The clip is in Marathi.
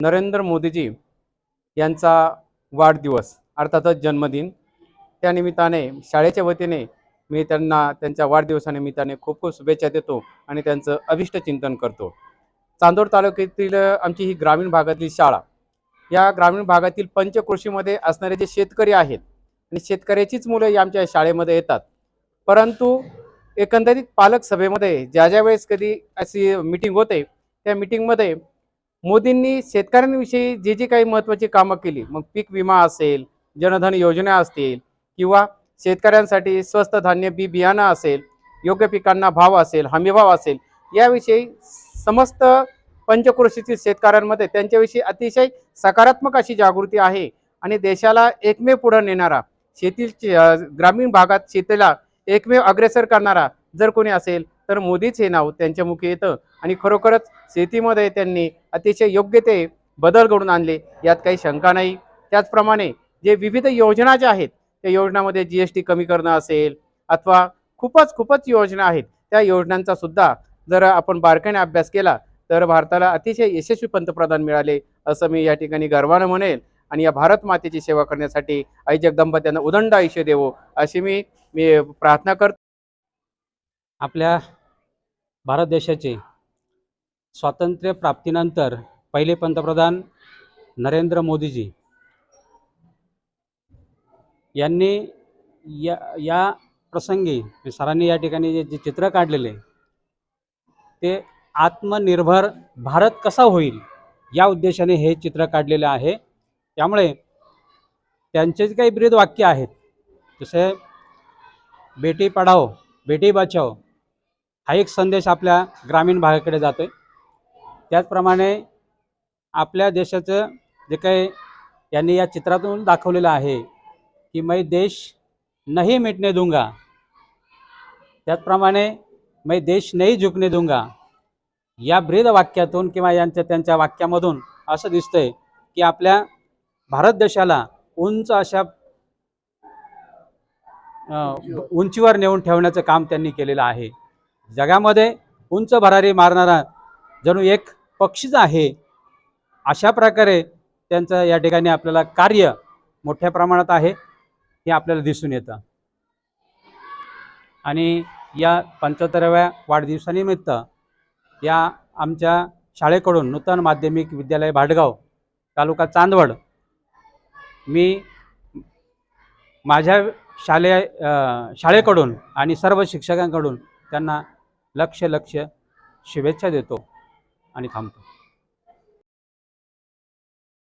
नरेंद्र मोदीजी यांचा वाढदिवस अर्थातच जन्मदिन. त्यानिमित्ताने शाळेच्या वतीने मी त्यांना त्यांच्या वाढदिवसानिमित्ताने खूप खूप शुभेच्छा देतो आणि त्यांचं अभिष्ट चिंतन करतो. चांदोड तालुक्यातील आमची ही ग्रामीण भागातली शाळा या ग्रामीण भागातील पंचकृषीमध्ये असणारे जे शेतकरी आहेत आणि शेतकऱ्याचीच मुलं या आमच्या शाळेमध्ये येतात. परंतु एकंदरीत पालक सभेमध्ये ज्या ज्या वेळेस कधी अशी मिटिंग होते त्या मिटिंगमध्ये मोदींनी शेतकऱ्यांविषयी जे जे काही महत्त्वाची कामं केली मग पीक विमा असेल जनधन योजना असतील किंवा शेतकऱ्यांसाठी स्वस्त धान्य बी बियाणं असेल योग्य पिकांना भाव असेल हमीभाव असेल याविषयी समस्त पंचकृषीतील शेतकऱ्यांमध्ये त्यांच्याविषयी अतिशय सकारात्मक अशी जागृती आहे आणि देशाला एकमेव पुढं नेणारा शेती ग्रामीण भागात शेतीला एकमेव अग्रेसर करणारा जर कोणी असेल तर मोदीच हे नाव त्यांच्या मुखी येतं. आणि खरोखरच शेतीमध्ये त्यांनी अतिशय योग्य ते बदल घडून आणले यात काही शंका नाही. त्याचप्रमाणे जे विविध योजना ज्या आहेत त्या योजनामध्ये जी एस टी कमी करणं असेल अथवा खूपच खूपच योजना आहेत त्या योजनांचा सुद्धा जर आपण बारकाईने अभ्यास केला तर भारताला अतिशय यशस्वी पंतप्रधान मिळाले असं मी या ठिकाणी गर्वानं म्हणेल. आणि या भारत मातेची सेवा करण्यासाठी आई जगदंबा त्यांना उदंड आयुष्य देवो अशी मी मी प्रार्थना करतो. आपल्या भारत देशाचे स्वातंत्र्य प्राप्तीनंतर पहिले पंतप्रधान नरेंद्र मोदीजी यांनी या या प्रसंगी म्हणजे सरांनी या ठिकाणी जे जे चित्र काढलेले ते आत्मनिर्भर भारत कसा होईल या उद्देशाने हे चित्र काढलेले आहे. त्यामुळे त्यांचे जे काही ब्रीद वाक्य आहेत जसे बेटी पढाओ बेटी बचाओ हा एक संदेश आपल्या ग्रामीण भागाकडे जातो आहे त्याचप्रमाणे आपल्या देशाचं जे काही यांनी या चित्रातून दाखवलेलं आहे की मैं देश नहीं मिटणे दूंगा त्याचप्रमाणे मैं देश नाही झुकणे दूंगा या ब्रीद वाक्यातून किंवा यांच्या त्यांच्या वाक्यामधून असं दिसतंय की आपल्या भारत देशाला उंच अशा उंचीवर नेऊन ठेवण्याचं काम त्यांनी केलेलं आहे. जगामध्ये उंच भरारी मारणारा जणू एक पक्षीच आहे. अशा प्रकारे त्यांचं या ठिकाणी आपल्याला कार्य मोठ्या प्रमाणात आहे हे आपल्याला दिसून येतं. आणि या पंच्याहत्तराव्या वाढदिवसानिमित्त या आमच्या शाळेकडून नूतन माध्यमिक विद्यालय भाडगाव तालुका चांदवड मी माझ्या शालेय शाळेकडून आणि सर्व शिक्षकांकडून त्यांना लक्ष लक्ष शुभेच्छा देतो आणि थांबतो.